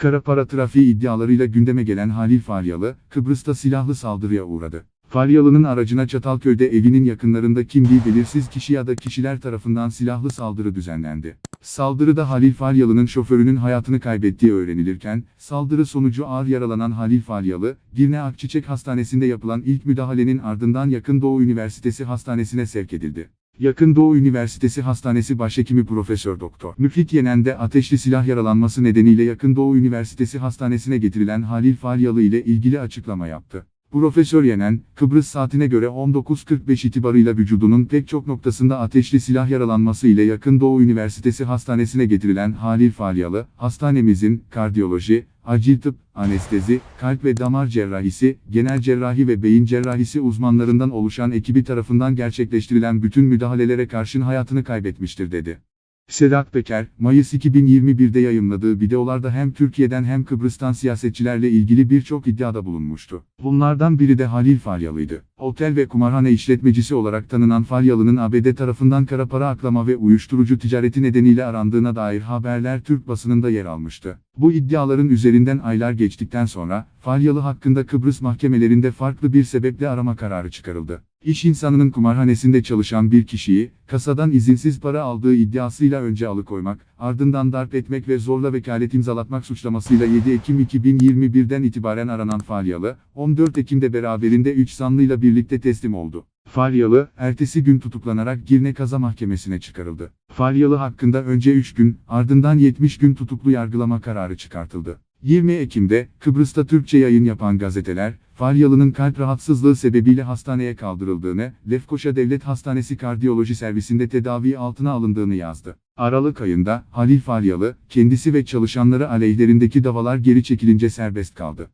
Kara para trafiği iddialarıyla gündeme gelen Halil Faryalı, Kıbrıs'ta silahlı saldırıya uğradı. Faryalı'nın aracına Çatalköy'de evinin yakınlarında kimliği belirsiz kişi ya da kişiler tarafından silahlı saldırı düzenlendi. Saldırıda Halil Faryalı'nın şoförünün hayatını kaybettiği öğrenilirken, saldırı sonucu ağır yaralanan Halil Faryalı, Girne Akçiçek Hastanesi'nde yapılan ilk müdahalenin ardından Yakın Doğu Üniversitesi Hastanesi'ne sevk edildi. Yakın Doğu Üniversitesi Hastanesi Başhekimi Profesör Doktor Müfit Yenen'de ateşli silah yaralanması nedeniyle Yakın Doğu Üniversitesi Hastanesi'ne getirilen Halil Faryalı ile ilgili açıklama yaptı. Profesör Yenen, Kıbrıs saatine göre 19.45 itibarıyla vücudunun pek çok noktasında ateşli silah yaralanması ile Yakın Doğu Üniversitesi Hastanesi'ne getirilen Halil Faryalı, hastanemizin kardiyoloji, acil tıp, anestezi, kalp ve damar cerrahisi, genel cerrahi ve beyin cerrahisi uzmanlarından oluşan ekibi tarafından gerçekleştirilen bütün müdahalelere karşın hayatını kaybetmiştir dedi. Sedat Peker, Mayıs 2021'de yayımladığı videolarda hem Türkiye'den hem Kıbrıs'tan siyasetçilerle ilgili birçok iddiada bulunmuştu. Bunlardan biri de Halil Faryalı'ydı. Otel ve kumarhane işletmecisi olarak tanınan Faryalı'nın ABD tarafından kara para aklama ve uyuşturucu ticareti nedeniyle arandığına dair haberler Türk basınında yer almıştı. Bu iddiaların üzerinden aylar geçtikten sonra, Faryalı hakkında Kıbrıs mahkemelerinde farklı bir sebeple arama kararı çıkarıldı. İş insanının kumarhanesinde çalışan bir kişiyi, kasadan izinsiz para aldığı iddiasıyla önce alıkoymak, ardından darp etmek ve zorla vekalet imzalatmak suçlamasıyla 7 Ekim 2021'den itibaren aranan Faryalı, 14 Ekim'de beraberinde 3 sanlıyla birlikte teslim oldu. Faryalı, ertesi gün tutuklanarak Girne Kaza Mahkemesi'ne çıkarıldı. Faryalı hakkında önce 3 gün, ardından 70 gün tutuklu yargılama kararı çıkartıldı. 20 Ekim'de, Kıbrıs'ta Türkçe yayın yapan gazeteler, Faryalı'nın kalp rahatsızlığı sebebiyle hastaneye kaldırıldığını, Lefkoşa Devlet Hastanesi Kardiyoloji Servisinde tedavi altına alındığını yazdı. Aralık ayında, Halil Faryalı, kendisi ve çalışanları aleyhlerindeki davalar geri çekilince serbest kaldı.